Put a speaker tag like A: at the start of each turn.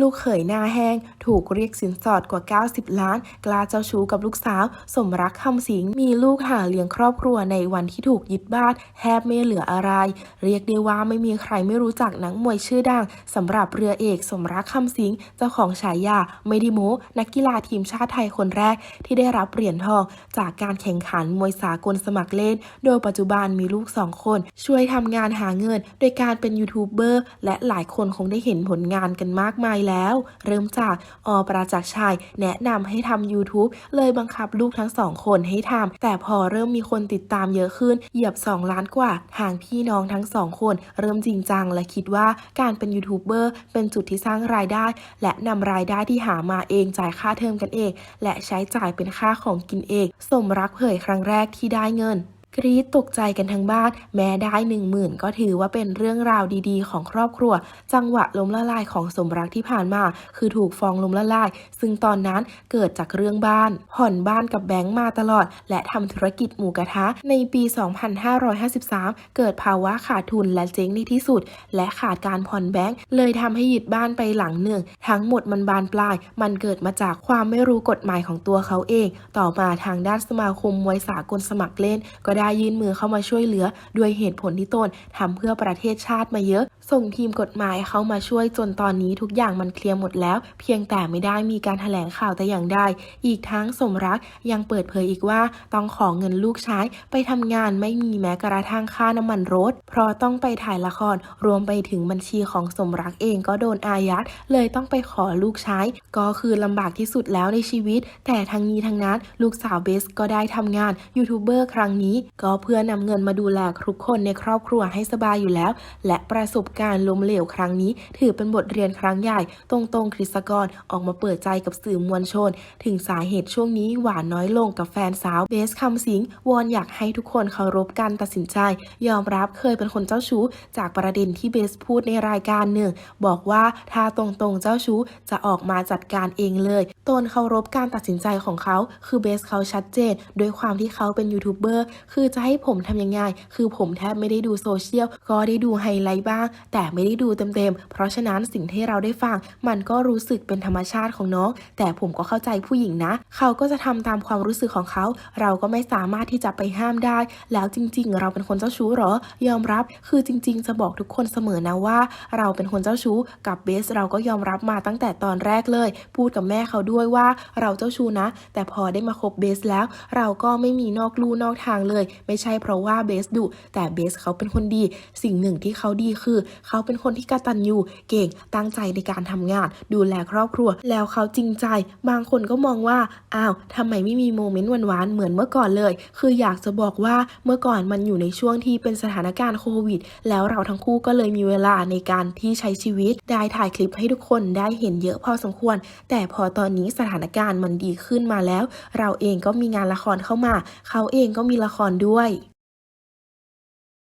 A: ลูกเขยหน้าแห้ง ถูกเรียกสินสอดกว่า 90 ล้าน กล้าเจ้าชู้กับลูกสาว สมรักคำสิง มีลูกหาเลี้ยงครอบครัวในวันที่ถูกยึดบ้านแทบไม่เหลืออะไร เรียกได้ว่าไม่มีใครไม่รู้จักนักมวยชื่อดังสำหรับเรือเอกสมรักคำสิง เจ้าของฉายาไม่ไดีโมนักกีฬาทีมชาติไทยคนแรกที่ได้รับเหรียญทองจากการแข่งขันมวยสากลสมัครเล่น โดยปัจจุบันมีลูกสองคน ช่วยทำงานหาเงิน โดยการเป็นยูทูบเบอร์และหลายคนคงได้เห็นผลงานกันมากมายแล้ว เริ่มจากอประจักษ์ชัยแนะนำให้ทำ YouTube เลยบังคับลูกทั้งสองคนให้ทำแต่พอเริ่มมีคนติดตามเยอะขึ้น เหยียบ 2 ล้านกว่า ทางพี่น้องทั้งสองคน เริ่มจริงจังและคิดว่าการเป็นยูทูบเบอร์เป็นจุดที่สร้างรายได้ และนำรายได้ที่หามาเองจ่ายค่าเทอมกันเอง และใช้จ่ายเป็นค่าของกินเอง สมรักเผยครั้งแรกที่ได้เงิน กรี๊ดตกใจกันทั้งบ้าน แม้ได้หนึ่งหมื่นก็ถือว่าเป็นเรื่องราวดีๆ ของครอบครัว จังหวะล้มละลายของสมรักที่ผ่านมา คือถูกฟ้องล้มละลาย ซึ่งตอนนั้นเกิดจากเรื่องบ้าน ผ่อนบ้านกับแบงก์มาตลอด และทำธุรกิจหมูกระทะ ในปี 2553 เกิดภาวะขาดทุนและเจ๊งในที่สุด และขาดการผ่อนแบงก์เลยทำให้ยึดบ้านไปหลังหนึ่ง ทั้งหมดมันบานปลาย มันเกิดมาจากความไม่รู้กฎหมายของตัวเขาเอง ต่อมาทางด้านสมาคมมวยสากลสมัครเล่นก็ได้ยื่นมือเข้ามาช่วยเหลือ ด้วยเหตุผลที่ตนทำเพื่อประเทศชาติมาเยอะ ส่งทีมกฎหมายเข้ามาช่วยจนตอนนี้ทุกอย่างมันเคลียร์หมดแล้ว เพียงแต่ไม่ได้มีการแถลงข่าวแต่อย่างใดอีกทั้งสมรักยังเปิดเผยอีกว่าต้องขอเงินลูกใช้ไปทำงานไม่มีแม้กระทั่งค่าน้ำมันรถ เพราะต้องไปถ่ายละครรวมไปถึงบัญชีของสมรักเองก็โดนอายัดเลยต้องไปขอลูกใช้ก็คือลำบากที่สุดแล้วในชีวิต แต่ทั้งนี้ทั้งนั้นลูกสาวเบสก็ได้ทำงานยูทูบเบอร์ครั้งนี้ ก็เพื่อนำเงินมาดูแลทุกคนในครอบครัวให้สบายอยู่แล้ว และประสบการล้มเหลวครั้งนี้ ถือเป็นบทเรียนครั้งใหญ่ ตรงๆคริสกรออกมาเปิดใจกับสื่อมวลชน ถึงสาเหตุช่วงนี้หวานน้อยลงกับแฟนสาวเบสคำสิงวอนอยากให้ทุกคนเคารพการตัดสินใจ ยอมรับเคยเป็นคนเจ้าชู้ จากประเด็นที่เบสพูดในรายการหนึ่ง บอกว่าถ้าตรงๆเจ้าชู้จะออกมาจัดการเองเลยตนเคารพการตัดสินใจของเขา คือเบสเขาชัดเจนโดยความที่เขาเป็นยูทูบเบอร์คือจะให้ผมทำยังไง คือผมแทบไม่ได้ดูโซเชียลก็ได้ดูไฮไลท์บ้างแต่ไม่ได้ดูเต็มๆ เพราะฉะนั้นสิ่งที่เราได้ฟัง มันก็รู้สึกเป็นธรรมชาติของน้อง แต่ผมก็เข้าใจผู้หญิงนะ เขาก็จะทำตามความรู้สึกของเขา เราก็ไม่สามารถที่จะไปห้ามได้ แล้วจริง ๆ เราเป็นคนเจ้าชู้หรอ ยอมรับ คือจริง ๆ จะบอกทุกคนเสมอนะว่า เราเป็นคนเจ้าชู้ กับเบสเราก็ยอมรับมาตั้งแต่ตอนแรกเลย พูดกับแม่เขาด้วยว่าเราเจ้าชู้นะ แต่พอได้มาคบเบสแล้ว เราก็ไม่มีนอกลู่นอกทางเลย ไม่ใช่เพราะว่าเบสดุแต่เบสเขาเป็นคนดี สิ่งหนึ่งที่เขาดีคือเขาเป็นคนที่กตัญญูเก่งตั้งใจในการทำงาน ดูแลครอบครัว แล้วเขาจริงใจ บางคนก็มองว่าอ้าวทำไมไม่มีโมเมนต์หวานๆเหมือนเมื่อก่อนเลย คืออยากจะบอกว่าเมื่อก่อนมันอยู่ในช่วงที่เป็นสถานการณ์โควิด แล้วเราทั้งคู่ก็เลยมีเวลาในการที่ใช้ชีวิต ได้ถ่ายคลิปให้ทุกคนได้เห็นเยอะพอสมควร แต่พอตอนนี้สถานการณ์มันดีขึ้นมาแล้ว เราเองก็มีงานละครเข้ามา เขาเองก็มีละครด้วย